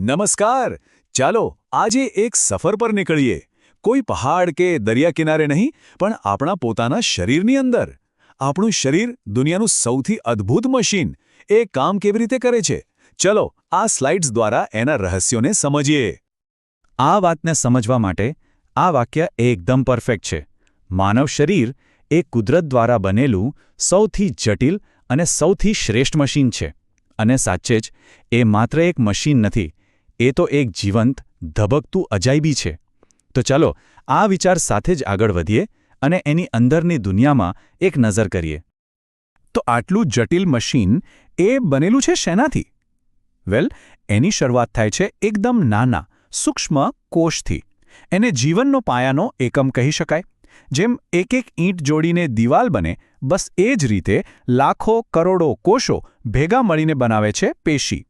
નમસ્કાર. ચાલો, આજે એક સફર પર નીકળીએ. કોઈ પહાડ કે દરિયા કિનારે નહીં, પણ આપણા પોતાના શરીરની અંદર. આપણું શરીર દુનિયાનું સૌથી અદ્ભુત મશીન. એ કામ કેવી રીતે કરે છે? ચલો, આ સ્લાઇડ્સ દ્વારા એના રહસ્યોને સમજીએ. આ વાતને સમજવા માટે આ વાક્ય એકદમ પરફેક્ટ છે. માનવ શરીર એ કુદરત દ્વારા બનેલું સૌથી જટિલ અને સૌથી શ્રેષ્ઠ મશીન છે. અને સાચે જ, એ માત્ર એક મશીન નથી એ તો એક જીવંત, ધબકતું અજાયબી છે. તો ચાલો, આ વિચાર સાથે જ આગળ વધીએ અને એની અંદરની દુનિયામાં એક નજર કરીએ. તો આટલું જટિલ મશીન એ બનેલું છે શેનાથી? વેલ, એની શરૂઆત થાય છે એકદમ નાના, સૂક્ષ્મ કોષથી. એને જીવનનો પાયાનો એકમ કહી શકાય. જેમ એક એક ઈંટ જોડીને દિવાલ બને, બસ એ જ રીતે લાખો કરોડો કોષો ભેગા મળીને બનાવે છે પેશી.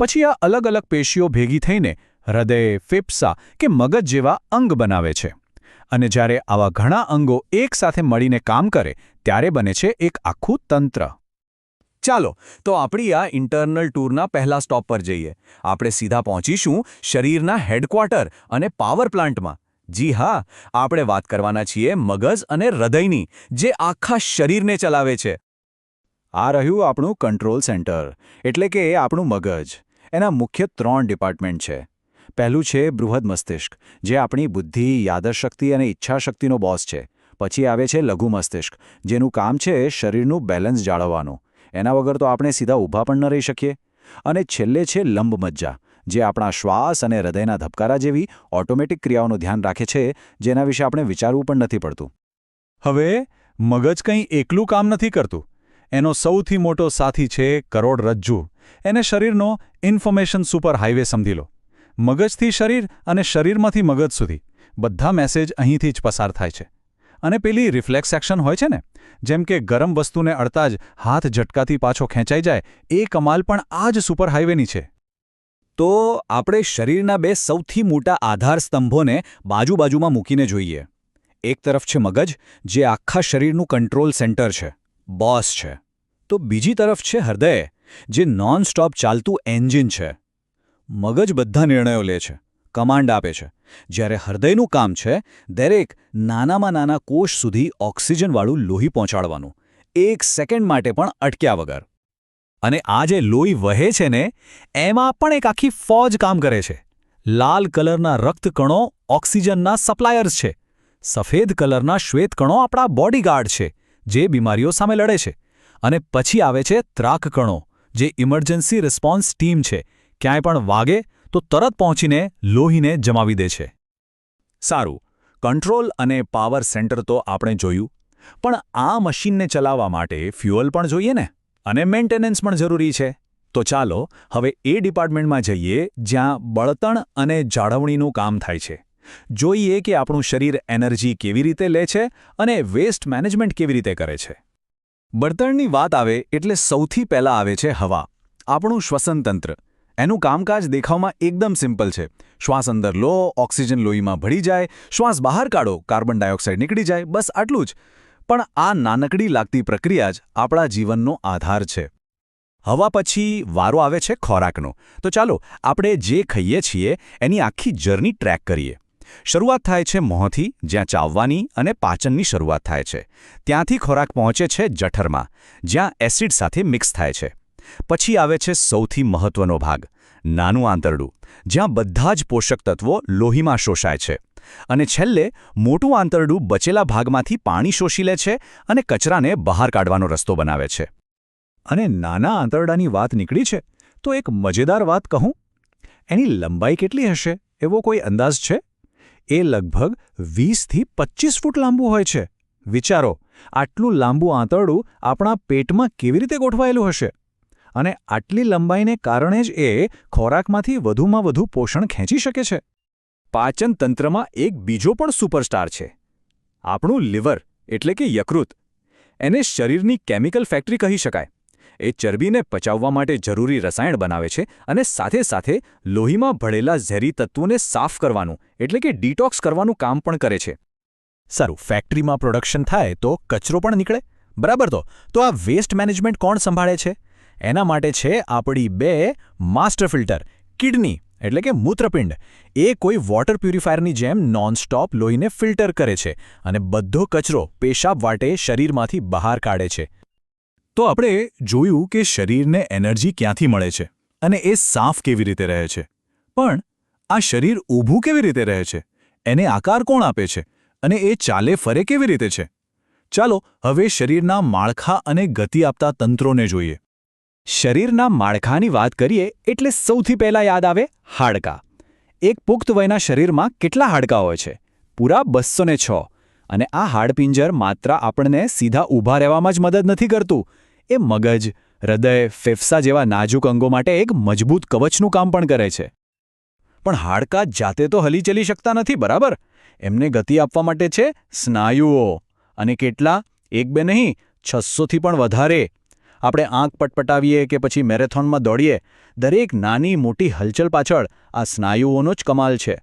પછી આ અલગ અલગ પેશીઓ ભેગી થઈને હૃદય, ફેફસા કે મગજ જેવા અંગ બનાવે છે. અને જ્યારે આવા ઘણા અંગો એકસાથે મળીને કામ કરે, ત્યારે બને છે એક આખું તંત્ર. ચાલો, તો આપણી આ ઇન્ટરનલ ટૂરના પહેલા સ્ટોપ પર જઈએ. આપણે સીધા પહોંચીશું શરીરના હેડક્વાર્ટર અને પાવર પ્લાન્ટમાં. જી હા, આપણે વાત કરવાના છીએ મગજ અને હૃદયની, જે આખા શરીરને ચલાવે છે. આ રહ્યું આપણું કંટ્રોલ સેન્ટર એટલે કે આપણું મગજ. એના મુખ્ય ત્રણ ડિપાર્ટમેન્ટ છે. પહેલું છે બૃહદ મસ્તિષ્ક, જે આપણી બુદ્ધિ, યાદશક્તિ અને ઈચ્છાશક્તિનો બોસ છે. પછી આવે છે લઘુ મસ્તિષ્ક, જેનું કામ છે શરીરનું બેલેન્સ જાળવવાનું. એના વગર તો આપણે સીધા ઊભા પણ ન રહી શકીએ. અને છેલ્લે છે લંબ મજ્જા જે આપણા શ્વાસ અને હૃદયના ધબકારા જેવી ઓટોમેટિક ક્રિયાઓનું ધ્યાન રાખે છે, જેના વિશે આપણે વિચારવું પણ નથી પડતું. હવે, મગજ કંઈ એકલું કામ નથી કરતું. એનો સૌથી મોટો સાથી છે કરોડરજ્જુ એને શરીરનો ઇન્ફોર્મેશન સુપર હાઇવે સમજી લો. મગજથી શરીર અને શરીરમાંથી મગજ સુધી. બધા મેસેજ અહીંથી જ પસાર થાય છે. અને પેલી રિફ્લેક્સ એક્શન હોય છે ને, જેમ કે ગરમ વસ્તુને અડતા જ હાથ ઝટકાથી પાછો ખેંચાઈ જાય, એ કમાલ પણ આ જ સુપર હાઇવેની છે. તો આપણે શરીરના બે સૌથી મોટા આધાર સ્તંભોને બાજુ બાજુમાં મૂકીને જોઈએ. એક તરફ છે મગજ, જે આખા શરીરનું કંટ્રોલ સેન્ટર છે. બોસ છે. તો બીજી તરફ છે હૃદય, જે નોન સ્ટોપ ચાલતું એન્જિન છે. મગજ બધા નિર્ણયો લે છે, કમાન્ડ આપે છે. જ્યારે હૃદયનું કામ છે દરેક નાનામાં નાના કોષ સુધી ઓક્સિજનવાળું લોહી પહોંચાડવાનું, એક સેકન્ડ માટે પણ અટક્યા વગર. અને આ જે લોહી વહે છે ને, એમાં પણ એક આખી ફોજ કામ કરે છે. લાલ કલરના રક્તકણો ઓક્સિજનના સપ્લાયર્સ છે. સફેદ કલરના શ્વેતકણો આપણા બોડીગાર્ડ છે, જે બીમારીઓ સામે લડે છે. અને પછી આવે છે ત્રાકકણો, જે ઇમરજન્સી રિસ્પોન્સ ટીમ છે. ક્યાંય પણ વાગે તો તરત પહોંચીને લોહીને જમાવી દે છે. સારું, કંટ્રોલ અને પાવર સેન્ટર તો આપણે જોયું. પણ આ મશીનને ચલાવવા માટે ફ્યુઅલ પણ જોઈએ ને? અને મેન્ટેનન્સ પણ જરૂરી છે. તો ચાલો, હવે એ ડિપાર્ટમેન્ટમાં જઈએ જ્યાં બળતણ અને જાળવણીનું કામ થાય છે. જોઈએ કે આપણું શરીર એનર્જી કેવી રીતે લે છે અને વેસ્ટ મેનેજમેન્ટ કેવી રીતે કરે છે. બળતણની વાત આવે એટલે સૌથી પહેલાં આવે છે હવા. આપણું શ્વસનતંત્ર. એનું કામકાજ દેખાવમાં એકદમ સિમ્પલ છે. શ્વાસ અંદર લો, ઓક્સિજન લોહીમાં ભળી જાય, શ્વાસ બહાર કાઢો, કાર્બન ડાયોક્સાઇડ નીકળી જાય, બસ આટલું જ. પણ આ નાનકડી લાગતી પ્રક્રિયા જ આપણા જીવનનો આધાર છે. હવા પછી વારો આવે છે ખોરાકનો. તો ચાલો, આપણે જે ખાઈએ છીએ, એની આખી જર્ની ટ્રેક કરીએ. શરૂઆત થાય છે મોંથી, જ્યાં ચાવવાની અને પાચનની શરૂઆત થાય છે. ત્યાંથી ખોરાક પહોંચે છે જઠરમાં, જ્યાં એસિડ સાથે મિક્સ થાય છે. પછી આવે છે સૌથી મહત્વનો ભાગ, નાનું આંતરડું, જ્યાં બધા જ પોષક તત્વો લોહીમાં શોષાય છે. અને છેલ્લે, મોટું આંતરડું બચેલા ભાગમાંથી પાણી શોષી લે છે અને કચરાને બહાર કાઢવાનો રસ્તો બનાવે છે. અને નાના આંતરડાની વાત નીકળી છે, તો એક મજેદાર વાત કહું. એની લંબાઈ કેટલી હશે, એવો કોઈ અંદાજ છે? એ લગભગ વીસથી પચીસ ફૂટ લાંબુ હોય છે. વિચારો, આટલું લાંબુ આંતરડું આપણા પેટમાં કેવી રીતે ગોઠવાયેલું હશે? અને આટલી લંબાઈને કારણે જ એ ખોરાકમાંથી વધુમાં વધુ પોષણ ખેંચી શકે છે. પાચન તંત્રમાં એક બીજો પણ સુપરસ્ટાર છે. આપણું લિવર, એટલે કે યકૃત, એને શરીરની કેમિકલ ફેક્ટરી કહી શકાય. એ ચરબીને પચાવવા માટે જરૂરી રસાયણ બનાવે છે અને સાથે સાથે લોહીમાં ભળેલા ઝેરી તત્વોને સાફ કરવાનું, એટલે કે ડિટોક્સ કરવાનું કામ પણ કરે છે. સારું, ફેક્ટરીમાં પ્રોડક્શન થાય તો કચરો પણ નીકળે? બરાબર તો તો આ વેસ્ટ મેનેજમેન્ટ કોણ સંભાળે છે? એના માટે છે આપણી બે માસ્ટર ફિલ્ટર, કિડની, એટલે કે મૂત્રપિંડ. એ કોઈ વોટર પ્યુરિફાયરની જેમ નોનસ્ટોપ લોહીને ફિલ્ટર કરે છે અને બધો કચરો પેશાબ વાટે શરીરમાંથી બહાર કાઢે છે. તો આપણે જોયું કે શરીરને એનર્જી ક્યાંથી મળે છે અને એ સાફ કેવી રીતે રહે છે. પણ આ શરીર ઊભું કેવી રીતે રહે છે? એને આકાર કોણ આપે છે? અને એ ચાલે ફરે કેવી રીતે છે? ચાલો હવે શરીરના માળખા અને ગતિ આપતા તંત્રોને જોઈએ. શરીરના માળખાની વાત કરીએ એટલે સૌથી પહેલાં યાદ આવે હાડકાં. એક પુખ્ત વયના શરીરમાં કેટલા હાડકાં હોય છે? પૂરા બસો છ. અને આ હાડપિંજર માત્ર આપણને સીધા ઊભા રહેવામાં જ મદદ નથી કરતું. એ મગજ, હૃદય, ફેફસા જેવા નાજુક અંગો માટે એક મજબૂત કવચનું કામ પણ કરે છે. પણ હાડકાં જાતે તો હલીચલી શકતા નથી, બરાબર? એમને ગતિ આપવા માટે છે સ્નાયુઓ. અને કેટલા? એક બે નહીં છસોથી પણ વધારે. આપણે આંખ પટપટાવીએ કે પછી મેરેથોનમાં દોડીએ, દરેક નાની મોટી હલચલ પાછળ આ સ્નાયુઓનો જ કમાલ છે.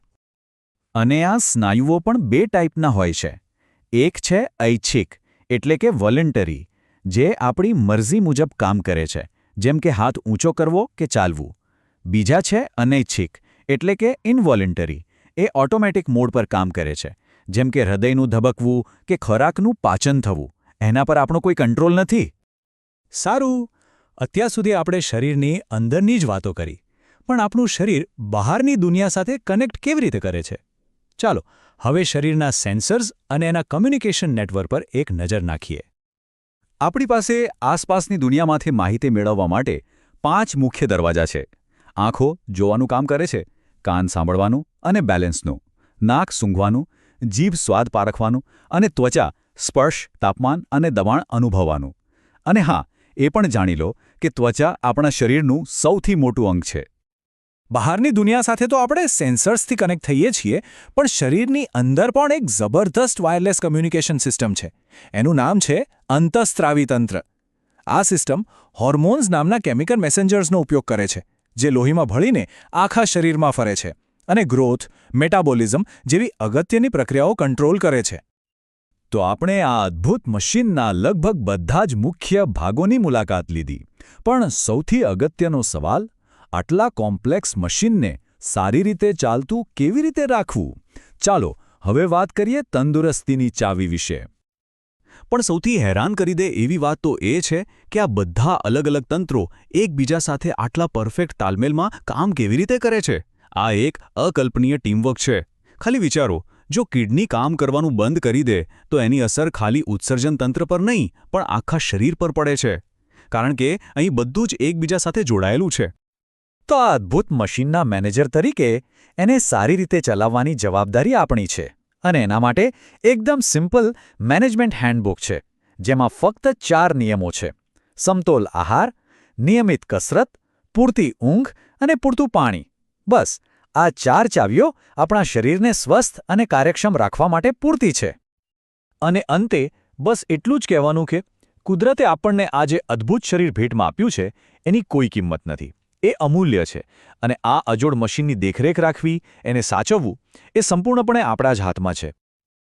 અને આ સ્નાયુઓ પણ બે ટાઈપના હોય છે. એક છે ઐચ્છિક, એટલે કે વોલન્ટરી જે આપણી મરજી મુજબ કામ કરે છે, જેમ કે હાથ ઊંચો કરવો કે ચાલવું. બીજા છે અનૈચ્છિક, એટલે કે ઇનવોલન્ટરી એ ઓટોમેટિક મોડ પર કામ કરે છે, જેમ કે હૃદયનું ધબકવું કે ખોરાકનું પાચન થવું. એના પર આપણો કોઈ કંટ્રોલ નથી. સારું. અત્યાર સુધી આપણે શરીરની અંદરની જ વાતો કરી, પણ આપણું શરીર બહારની દુનિયા સાથે કનેક્ટ કેવી રીતે કરે છે? ચાલો, હવે શરીરના સેન્સર્સ અને એના કમ્યુનિકેશન નેટવર્ક પર એક નજર નાખીએ. આપણી પાસે આસપાસની દુનિયામાંથી માહિતી મેળવવા માટે પાંચ મુખ્ય દરવાજા છે. આંખો જોવાનું કામ કરે છે, કાન સાંભળવાનું અને બેલેન્સનું, નાક સૂંઘવાનું, જીભ સ્વાદ પારખવાનું અને ત્વચા, સ્પર્શ, તાપમાન અને દબાણ અનુભવવાનું. અને હા, એ પણ જાણી લો કે ત્વચા આપણા શરીરનું સૌથી મોટું અંગ છે. બહારની દુનિયા સાથે તો આપણે સેન્સર્સથી કનેક્ટ થઈએ છીએ, પણ શરીરની અંદર પણ એક જબરદસ્ત વાયરલેસ કમ્યુનિકેશન સિસ્ટમ છે. એનું નામ છે અંતઃસ્ત્રાવી તંત્ર આ સિસ્ટમ હોર્મોન્સ નામના કેમિકલ મેસેન્જર્સનો ઉપયોગ કરે છે, જે લોહીમાં ભળીને આખા શરીરમાં ફરે છે અને ગ્રોથ, મેટાબોલિઝમ જેવી અગત્યની પ્રક્રિયાઓ કંટ્રોલ કરે છે. તો આપણે આ અદ્ભુત મશીનના લગભગ બધા જ મુખ્ય ભાગોની મુલાકાત લીધી. પણ સૌથી અગત્યનો સવાલ આટલા કોમ્પ્લેક્સ મશીનને સારી રીતે ચાલતું કેવી રીતે રાખવું? ચાલો, હવે વાત કરીએ તંદુરસ્તીની ચાવી વિશે. પણ સૌથી હેરાન કરી દે એવી વાત તો એ છે કે આ બધા અલગ અલગ તંત્રો એકબીજા સાથે આટલા પરફેક્ટ તાલમેલમાં કામ કેવી રીતે કરે છે? આ એક અકલ્પનીય ટીમવર્ક છે. ખાલી વિચારો, જો કિડની કામ કરવાનું બંધ કરી દે, તો એની અસર ખાલી ઉત્સર્જન તંત્ર પર નહીં, પણ આખા શરીર પર પડે છે. કારણ કે અહીં બધું જ એકબીજા સાથે જોડાયેલું છે. તો આ અદ્ભુત મશીનના મેનેજર તરીકે એને સારી રીતે ચલાવવાની જવાબદારી આપણી છે અને એના માટે એકદમ સિમ્પલ મેનેજમેન્ટ હેન્ડબુક છે, જેમાં ફક્ત ચાર નિયમો છે. સમતોલ આહાર, નિયમિત કસરત, પૂરતી ઊંઘ અને પૂરતું પાણી. બસ, આ ચાર ચાવીઓ આપણા શરીરને સ્વસ્થ અને કાર્યક્ષમ રાખવા માટે પૂરતી છે. અને અંતે, બસ એટલું જ કહેવાનું કે, કુદરતે આપણને આ જે અદ્ભુત શરીર ભેટમાં આપ્યું છે, એની કોઈ કિંમત નથી. એ અમૂલ્ય છે અને આ અજોડ મશીનની દેખરેખ રાખવી, એને સાચવવું, એ સંપૂર્ણપણે આપણા જ હાથમાં છે.